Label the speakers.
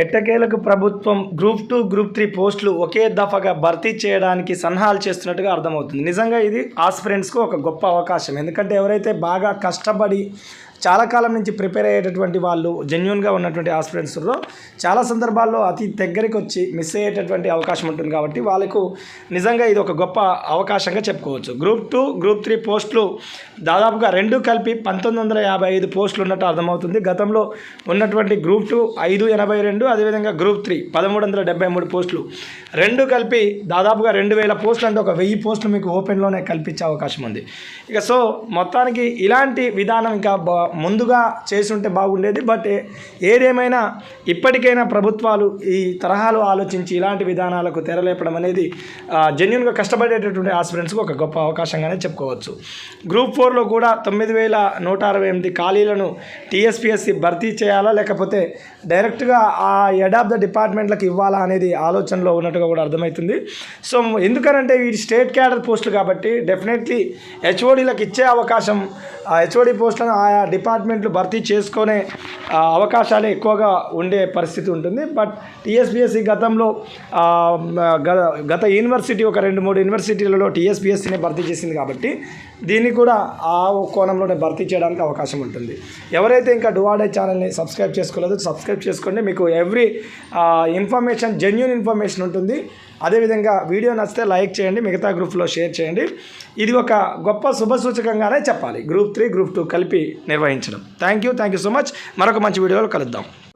Speaker 1: ఎట్టకేలకు ప్రభుత్వం group two group three పోస్టులు ఒకే దఫాగా భర్తీ చేయడానికి సన్నాహాలు చేస్తున్నట్టుగా అర్థమవుతుంది. నిజంగా ఇది ఆస్పిరెంట్స్కు ఒక గొప్ప అవకాశం. ఎందుకంటే ఎవరైతే బాగా కష్టపడి చాలా కాలం నుంచి ప్రిపేర్ అయ్యేటటువంటి వాళ్ళు జెన్యున్గా ఉన్నటువంటి ఆస్పిరెంట్స్లో చాలా సందర్భాల్లో అతి దగ్గరికి వచ్చి మిస్ అయ్యేటటువంటి అవకాశం ఉంటుంది కాబట్టి వాళ్ళకు నిజంగా ఇది ఒక గొప్ప అవకాశంగా చెప్పుకోవచ్చు. గ్రూప్ టూ గ్రూప్ త్రీ పోస్టులు దాదాపుగా రెండు కలిపి పంతొమ్మిది వందల యాభై ఐదు పోస్టులు ఉన్నట్టు అర్థమవుతుంది. గతంలో ఉన్నటువంటి గ్రూప్ టూ ఐదు ఎనభై రెండు అదేవిధంగా గ్రూప్ త్రీ పదమూడు వందల డెబ్బై మూడు పోస్టులు. రెండు కలిపి దాదాపుగా రెండు వేల పోస్టులు అంటే ఒక వెయ్యి పోస్టులు మీకు ఓపెన్లోనే కల్పించే అవకాశం ఉంది. ఇక సో మొత్తానికి ఇలాంటి విధానం ఇంకా ముందుగా చేసుంటే బాగుండేది బట్ ఏదేమైనా ఇప్పటికైనా ప్రభుత్వాలు ఈ తరహాలు ఆలోచించి ఇలాంటి విధానాలకు తెరలేపడం అనేది జెన్యున్గా కష్టపడేటటువంటి ఆస్పిరెంట్స్కి ఒక గొప్ప అవకాశంగానే చెప్పుకోవచ్చు. గ్రూప్ ఫోర్లో కూడా తొమ్మిది వేల నూట అరవై ఎనిమిది ఖాళీలను టీఎస్పిఎస్సి భర్తీ చేయాలా లేకపోతే డైరెక్ట్గా ఆ హెడ్ ఆఫ్ ద డిపార్ట్మెంట్లకు ఇవ్వాలా అనేది ఆలోచనలో ఉన్నట్టుగా కూడా అర్థమవుతుంది. సో ఎందుకనంటే ఇది స్టేట్ క్యాడర్ పోస్టులు కాబట్టి డెఫినెట్లీ హెచ్ఓడీలకు ఇచ్చే అవకాశం ఆ హెచ్ఓడి పోస్టులను ఆయా డిపార్ట్మెంట్లు భర్తీ చేసుకునే అవకాశాలే ఎక్కువగా ఉండే పరిస్థితి ఉంటుంది. బట్ టీఎస్పిఎస్సి గతంలో గత యూనివర్సిటీ ఒక రెండు మూడు యూనివర్సిటీలలో టీఎస్పిఎస్సిని భర్తీ చేసింది కాబట్టి దీన్ని కూడా ఆ కోణంలోనే భర్తీ చేయడానికి అవకాశం ఉంటుంది. ఎవరైతే ఇంకా డువాడే ఛానల్ని సబ్స్క్రైబ్ చేసుకోలేదో సబ్స్క్రైబ్ చేసుకోండి. మీకు ఎవ్రీ ఇన్ఫర్మేషన్ జెన్యున్ ఇన్ఫర్మేషన్ ఉంటుంది. అదేవిధంగా వీడియో నచ్చితే లైక్ చేయండి మిగతా గ్రూప్లో షేర్ చేయండి. ఇది ఒక గొప్ప శుభసూచకంగానే చెప్పాలి. గ్రూప్ త్రీ గ్రూప్ టూ కలిపి నిర్వహించడం. Thank you thank you so much. మరొక మంచి వీడియోలో కలుద్దాం.